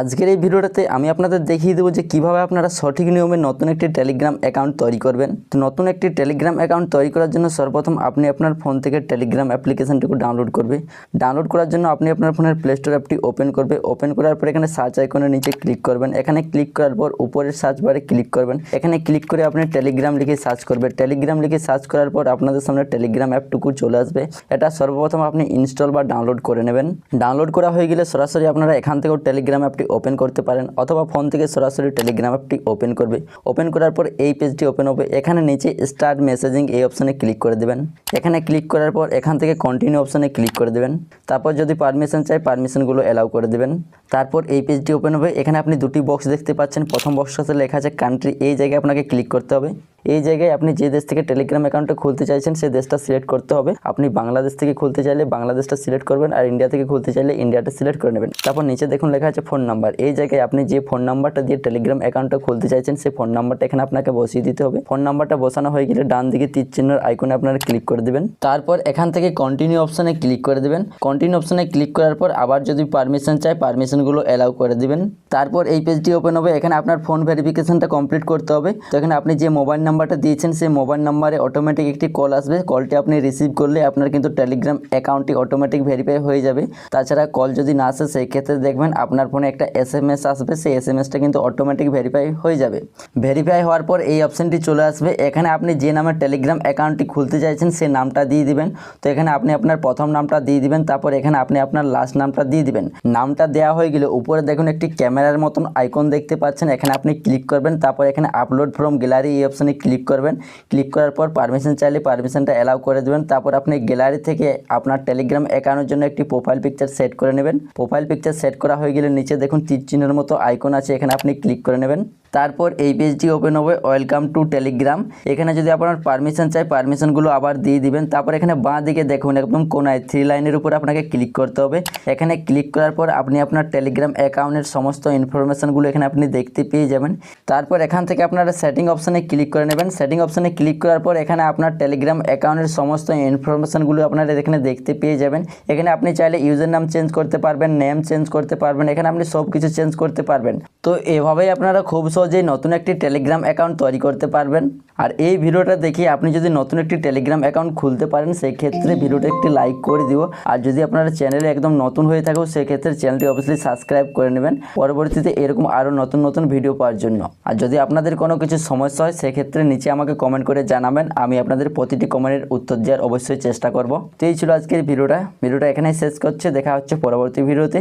আজকের এই ভিডিওটাতে আমি আপনাদের দেখিয়ে দেবো যে কীভাবে আপনারা সঠিক নিয়মে নতুন একটি টেলিগ্রাম অ্যাকাউন্ট তৈরি করবেন। তো নতুন একটি টেলিগ্রাম অ্যাকাউন্ট তৈরি করার জন্য সর্বপ্রথম আপনি আপনার ফোন থেকে টেলিগ্রাম অ্যাপ্লিকেশনটিকে ডাউনলোড করবে। ডাউনলোড করার জন্য আপনি আপনার ফোনের প্লে স্টোর অ্যাপটি ওপেন করবে। ওপেন করার পর এখানে সার্চ আইকনের নিচে ক্লিক করবেন। এখানে ক্লিক করার পর উপরের সার্চ বারে ক্লিক করবেন। এখানে ক্লিক করে আপনি টেলিগ্রাম লিখে সার্চ করবে টেলিগ্রাম লিখে সার্চ করার পর আপনাদের সামনে টেলিগ্রাম অ্যাপটুকু চলে আসবে। এটা সর্বপ্রথম আপনি ইনস্টল বা ডাউনলোড করে নেবেন। ডাউনলোড করা হয়ে গেলে সরাসরি আপনারা এখান থেকেও টেলিগ্রাম অ্যাপটি ওপেন করতে পারেন অথবা ফোন থেকে সরাসরি টেলিগ্রাম অ্যাপটি ওপেন করবে। ওপেন করার পর এই পেজটি ওপেন হবে। এখানে নিচে স্টার্ট মেসেজিং এই অপশানে ক্লিক করে দেবেন। এখানে ক্লিক করার পর এখান থেকে কন্টিনিউ অপশানে ক্লিক করে দেবেন। তারপর যদি পারমিশন চাই পারমিশনগুলো অ্যালাউ করে দেবেন। তারপর এই পেজটি ওপেন হবে। এখানে আপনি দুটি বক্স দেখতে পাচ্ছেন। প্রথম বক্সটাতে লেখা আছে কান্ট্রি এই জায়গায় আপনাকে ক্লিক করতে হবে। এই জায়গায় আপনি যে দেশ থেকে টেলিগ্রাম অ্যাকাউন্টটা খুলতে চাইছেন সেই দেশটা সিলেক্ট করতে হবে। আপনি বাংলাদেশ থেকে খুলতে চাইলে বাংলাদেশটা সিলেক্ট করবেন আর ইন্ডিয়া থেকে খুলতে চাইলে ইন্ডিয়াটা সিলেক্ট করে নেবেন। তারপর নিচে দেখুন লেখা আছে ফোন নাম্বার এই জায়গায় আপনি যে ফোন নাম্বারটা দিয়ে টেলিগ্রাম অ্যাকাউন্টটা খুলতে চাইছেন, সেই ফোন নাম্বারটা এখানে আপনাকে বসিয়ে দিতে হবে। ফোন নাম্বারটা বসানো হয়ে গেলে ডান দিকে তীর চিহ্নের আইকনে আপনারা ক্লিক করে দেবেন। তারপর এখান থেকে কন্টিনিউ অপশানে ক্লিক করে দেবেন। কন্টিনিউ অপশানে ক্লিক করার পর আবার যদি পারমিশন চাই পারমিশনগুলো অ্যালাউ করে দিবেন। তারপর এই পেজটি ওপেন হবে। এখানে আপনার ফোন ভেরিফিকেশনটা কমপ্লিট করতে হবে। তো এখানে আপনি যে মোবাইল নাম্বারটা দিয়েছেন, সেই মোবাইল নাম্বারে অটোমেটিক একটি কল আসবে। কলটি আপনি রিসিভ করলে আপনার কিন্তু টেলিগ্রাম অ্যাকাউন্টটি অটোমেটিক ভেরিফাই হয়ে যাবে। তাছাড়া কল যদি না আসে, সেই ক্ষেত্রে দেখবেন আপনার ফোনে একটা এস এম এস আসবে। সেই এস এম এসটা কিন্তু অটোমেটিক ভেরিফাই হয়ে যাবে। ভেরিফাই হওয়ার পর এই অপশানটি চলে আসবে। এখানে আপনি যে নামে টেলিগ্রাম অ্যাকাউন্টটি খুলতে চাইছেন, সেই নামটা দিয়ে দিবেন। তো এখানে আপনি আপনার প্রথম নামটা দিয়ে দিবেন, তারপর এখানে আপনি আপনার লাস্ট নামটা দিয়ে দিবেন। নামটা দেওয়া হয়ে গেলে উপরে দেখুন একটি ক্যামেরার মতন আইকন দেখতে পাচ্ছেন। এখানে আপনি ক্লিক করবেন, তারপর এখানে আপলোড ফ্রম গ্যালারি এই অপশানে ক্লিক করবেন। ক্লিক করার পর পারমিশন চাইলে পারমিশনটা অ্যালাউ করে দেবেন। তারপর আপনি গ্যালারি থেকে আপনার টেলিগ্রাম অ্যাকাউন্টের জন্য একটি প্রোফাইল পিকচার সেট করে নেবেন। প্রোফাইল পিকচার সেট করা হয়ে গেলে নিচে দেখুন তীর চিহ্নের মতো আইকন আছে, এখানে আপনি ক্লিক করে নেবেন। তারপর এই পেজটি ওপেন হবে ওয়েলকাম টু টেলিগ্রাম এখানে যদি আপনার পারমিশন চাই পারমিশনগুলো আবার দিয়ে দিবেন। তারপর এখানে বাঁ দিকে দেখুন, একদম কোনায় থ্রি লাইনের উপর আপনাকে ক্লিক করতে হবে। এখানে ক্লিক করার পর আপনি আপনার টেলিগ্রাম অ্যাকাউন্টের সমস্ত ইনফরমেশনগুলো এখানে আপনি দেখতে পেয়ে যাবেন। তারপর এখান থেকে আপনারা সেটিং অপশানে ক্লিক করে নেবেন। সেটিং অপশানে ক্লিক করার পর এখানে আপনার টেলিগ্রাম অ্যাকাউন্টের সমস্ত ইনফরমেশনগুলো আপনারা এখানে দেখতে পেয়ে যাবেন। এখানে আপনি চাইলে ইউজার নাম চেঞ্জ করতে পারবেন নেম চেঞ্জ করতে পারবেন। এখানে আপনি সব কিছু চেঞ্জ করতে পারবেন। তো এভাবেই আপনারা খুব সহজেই নতুন একটি টেলিগ্রাম অ্যাকাউন্ট তৈরি করতে পারবেন। আর এই ভিডিওটা দেখে আপনি যদি নতুন একটি টেলিগ্রাম অ্যাকাউন্ট খুলতে পারেন সেই ক্ষেত্রে ভিডিওটা একটি লাইক করে দিও। আর যদি আপনারা চ্যানেলে একদম নতুন হয়ে থাকো, সেক্ষেত্রে চ্যানেলটি অবশ্যই সাবস্ক্রাইব করে নেবেন। পরবর্তীতে এরকম আরও নতুন নতুন ভিডিও পাওয়ার জন্য। আর যদি আপনাদের কোনো কিছু সমস্যা হয়, সেক্ষেত্রে নিচে আমাকে কমেন্ট করে জানাবেন। আমি আপনাদের প্রতিটি কমেন্টের উত্তর দেওয়ার অবশ্যই চেষ্টা করব। তো এই ছিল আজকের ভিডিওটা। ভিডিওটা এখানেই শেষ করছে। দেখা হচ্ছে পরবর্তী ভিডিওতে।